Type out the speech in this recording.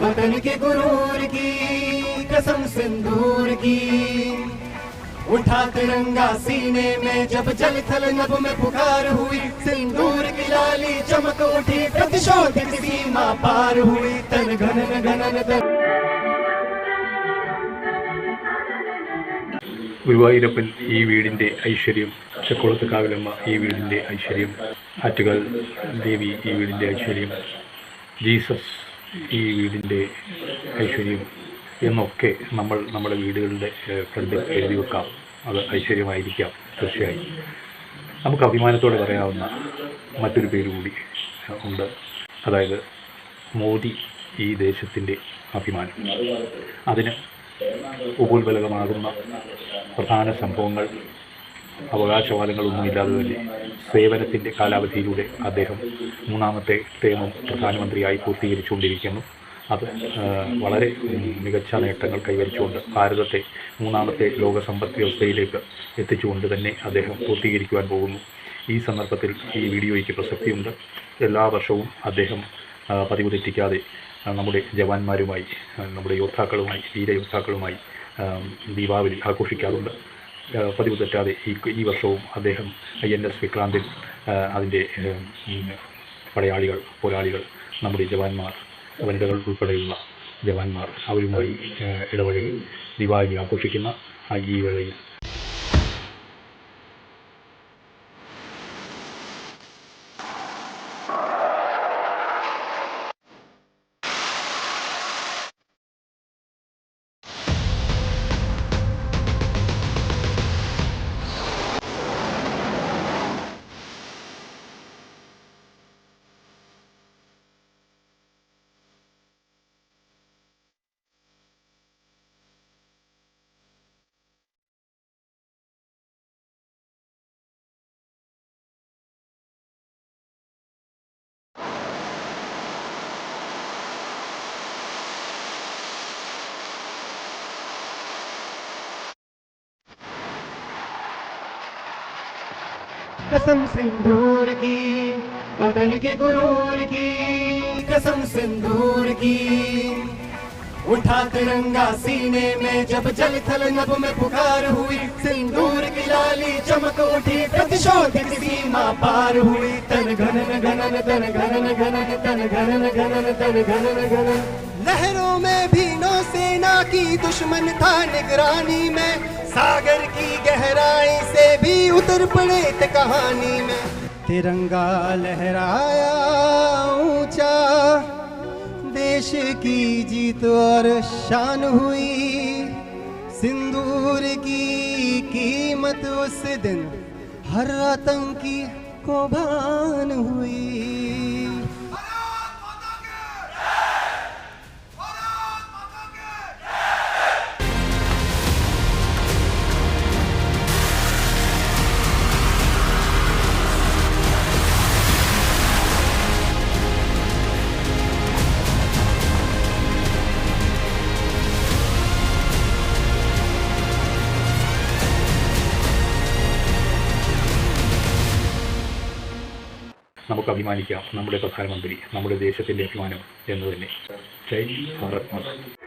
वतन के गुरूर की कसम सिंदूर की उठा तिरंगा सीने में जब जल थल नभ में पुकार हुई सिंदूर की लाली चमक उठी प्रतिशोध की सीमा पार हुई तन घनन घनन तन ഗുരുവായൂരപ്പൻ ഈ വീടിൻ്റെ ഐശ്വര്യം ചക്കുളത്ത് കാവിലമ്മ ഈ വീടിൻ്റെ ഐശ്വര്യം ആറ്റുകാൽ ദേവി ഈ വീടിൻ്റെ ഐശ്വര്യം ജീസസ് ഈ വീടിന്റെ ഐശ്വര്യം എന്നൊക്കെ നമ്മൾ നമ്മുടെ വീടുകളുടെ ഫ്രണ്ടിൽ എഴുതി വെക്കാം. അത് ഐശ്വര്യമായിരിക്കാം തീർച്ചയായും. നമുക്ക് അഭിമാനത്തോടെ പറയാവുന്ന മറ്റൊരു പേര് കൂടി ഉണ്ട്. അതായത് മോദി ഈ ദേശത്തിന്റെ അഭിമാനം. അതിന് ഉപോത്ബലകമാകുന്ന പ്രധാന സംഭവങ്ങൾ അവകാശവാദങ്ങളൊന്നുമില്ലാതെ തന്നെ സേവനത്തിന്റെ കാലാവധിയിലൂടെ അദ്ദേഹം മൂന്നാമത്തെ ടേമും പ്രധാനമന്ത്രിയായി പൂർത്തീകരിച്ചുകൊണ്ടിരിക്കുന്നു. അത് വളരെ മികച്ച നേട്ടങ്ങൾ കൈവരിച്ചുകൊണ്ട് ഭാരതത്തെ മൂന്നാമത്തെ ലോക സമ്പദ് വ്യവസ്ഥയിലേക്ക് എത്തിച്ചുകൊണ്ട് തന്നെ അദ്ദേഹം പൂർത്തീകരിക്കുവാൻ പോകുന്നു. ഈ സന്ദർഭത്തിൽ ഈ വീഡിയോയ്ക്ക് പ്രസക്തിയുണ്ട്. എല്ലാ വർഷവും അദ്ദേഹം പതിവ് തെറ്റിക്കാതെ നമ്മുടെ ജവാന്മാരുമായി നമ്മുടെ യോദ്ധാക്കളുമായി വീരയോദ്ധാക്കളുമായി ദീപാവലി ആഘോഷിക്കാറുണ്ട്. പതിവ് തെറ്റാതെ ഈ ഈ വർഷവും അദ്ദേഹം ഐ എൻ എസ് വിക്രാന്തിൽ അതിന്റെ പടയാളികൾ പോരാളികൾ നമ്മുടെ ജവാന്മാർ വനിതകൾ ഉൾപ്പെടെയുള്ള ജവാന്മാർ അവരുമായി ഇടപഴകി ദിവാലി ആഘോഷിക്കുന്ന ആ ഈ വേളയിൽ कसम सिंदूर की वतन के गुरूर की, कसम सिंदूर की। उठा तिरंगा सीने में, जब जल थल नभ में पुकार हुई, सिंदूर की लाली चमक उठी प्रतिशोध सीमा पार हुई। तन घनन घनन, तन घनन घनन, तन घनन घनन, तन घनन घनन। लहरों में भी की दुश्मन था निगरानी में। सागर की गहराई से भी उतर पड़े थे कहानी में। तिरंगा लहराया ऊँचा, देश की जीत और शान हुई। सिंदूर की कीमत उस दिन हर आतंकी को भान हुई। നമുക്ക് അഭിമാനിക്കാം നമ്മുടെ പ്രധാനമന്ത്രി നമ്മുടെ ദേശത്തിന്റെ അഭിമാനം എന്ന് തന്നെ. ജയ് ഭാരത്